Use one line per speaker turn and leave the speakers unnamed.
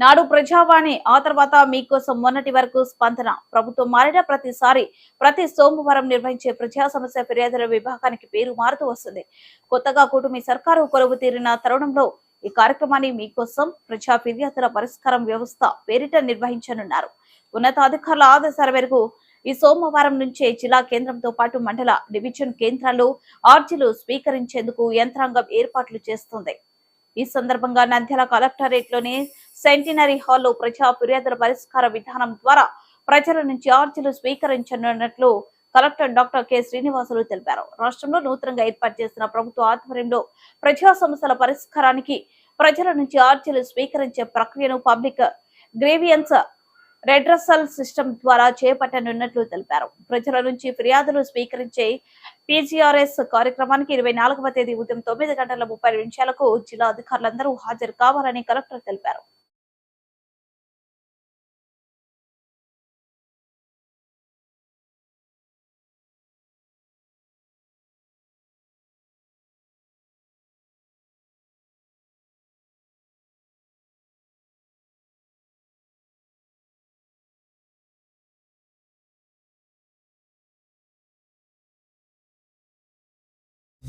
నాడు ప్రజావాణి ఆ తర్వాత మీకోసం మొన్నటి వరకు స్పందన. ప్రభుత్వం మారిన ప్రతిసారి ప్రతి సోమవారం నిర్వహించే ప్రజా సమస్య ఫిర్యాదుల విభాగానికి పేరు మారుతూ వస్తుంది. కొత్తగా కూటమి సర్కారు కొలువు తీరిన తరుణంలో ఈ కార్యక్రమాన్ని మీకోసం ప్రజా ఫిర్యాదుల పరిష్కారం వ్యవస్థ పేరిట నిర్వహించనున్నారు. ఉన్నతాధికారుల ఆదేశాల మేరకు ఈ సోమవారం నుంచే జిల్లా కేంద్రంతో పాటు మండల డివిజన్ కేంద్రాల్లో ఆర్జీలు స్వీకరించేందుకు యంత్రాంగం ఏర్పాట్లు చేస్తుంది. ఈ సందర్భంగా నంద్యాల కలెక్టరేట్లోని సెంటినరీ హాల్లో ప్రజా ఫిర్యాదుల పరిష్కార విధానం ద్వారా ప్రజల నుంచి ఆర్జీలు స్వీకరించనున్నట్లు కలెక్టర్ డాక్టర్ కె శ్రీనివాసులు తెలిపారు. రాష్ట్రంలో నూతనంగా ఏర్పాటు చేసిన ప్రభుత్వ ఆధ్వర్యంలో ప్రజా సమస్యల పరిష్కారానికి ప్రజల నుంచి ఆర్జీలు స్వీకరించే ప్రక్రియను పబ్లిక్ గ్రేవియన్స్ రెడ్రసల్ సిస్టమ్ ద్వారా చేపట్టనున్నట్లు తెలిపారు. ప్రజల నుంచి ఫిర్యాదులు స్వీకరించే పీజీఆర్ఎస్ కార్యక్రమానికి ఇరవై నాలుగవ తేదీ ఉదయం తొమ్మిది గంటల ముప్పై నిమిషాలకు జిల్లా అధికారులందరూ హాజరు కావాలని కలెక్టర్ తెలిపారు.